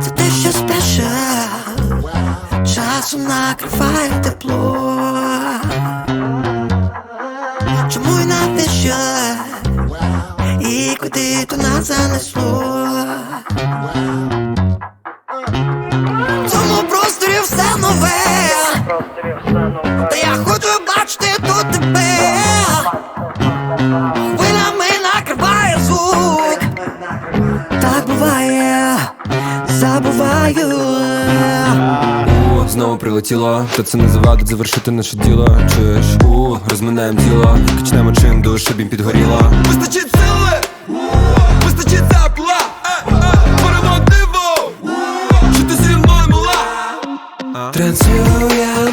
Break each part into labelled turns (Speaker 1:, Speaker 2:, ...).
Speaker 1: Це те, що спеше, часом накриває тепло. Чому й навіщо? І куди то нас занесло? Забуваю.
Speaker 2: У, знову прилетіло, та це не завадить завершити наше діло. Чуєш, у, розминаємо тіло, качнемо чим душ, щоб їм підгоріло. Вистачить сили, вистачить тепла, беремо диво, що ти зі мною мала. Транслюєм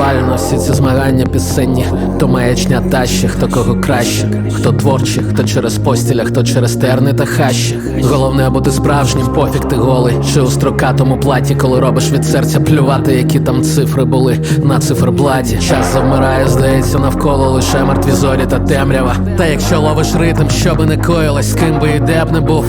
Speaker 3: Глобально всі ці змагання пісенні, то маячня тащі, хто кого краще, хто творчий, хто через постіля, хто через терни та хащі. Головне бути справжнім, пофіг ти голий, чи у строкатому платі, коли робиш від серця плювати, які там цифри були на циферблаті. Час завмирає, здається, навколо лише мертві зорі та темрява. Та якщо ловиш ритм, що би не коїлось, ким би і де б не був,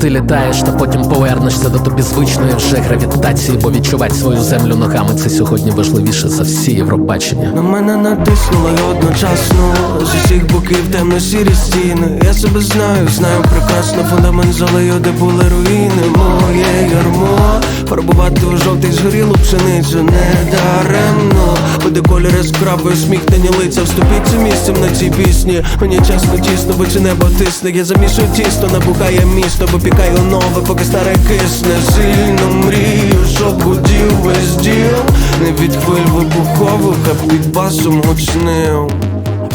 Speaker 3: ти літаєш, та потім повернешся до тобі звичної вже гравітації, бо відчувати свою землю ногами це сьогодні важливіше за всі Євробачення.
Speaker 2: На мене натиснуло й одночасно. З усіх боків темно-сірі стіни. Я себе знаю, знаю прекрасно. Фундамент залею, де були руїни. Моє ярмо. Фарбувати у жовтий згорілу пшеницю Не даремно. Буде колір яскравий, усміхнені лиця Вступіть місцем на цій пісні. Мені чесно тісно, бо чи небо тисне. Я замішую тісто, набухає місто Бо пікаю нове, поки старе кисне. Сильно мрію, щоб гудів весь діл Не від хвиль вибухових, а під басом гучнив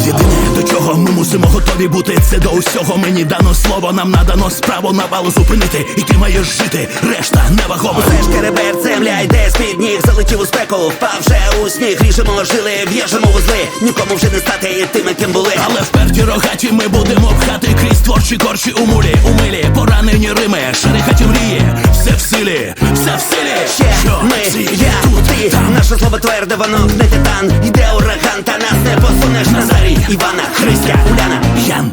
Speaker 4: Єдине, до чого ми мусимо готові бути, це до усього. Мені дано слово, нам надано справу навалу зупинити, і ти маєш жити, решта невагома.
Speaker 5: Це ж керебер, земля йде з-під ніг, залетів у спеку, впав вже у сніг, ріжемо жили, в'яжемо вузли, нікому вже не стати тими, ким були.
Speaker 4: Але вперті рогаті ми будемо пхати крізь творчі корчі у мулі, у милі, поранені рими, шерехаті мрії, все в силі, все в силі.
Speaker 5: Ще
Speaker 4: Що?
Speaker 5: ми, Кожне слово тверде, воно не титан, іде ураган, та нас не посунеш на зарі Івана, Христя, Уляна, Ян.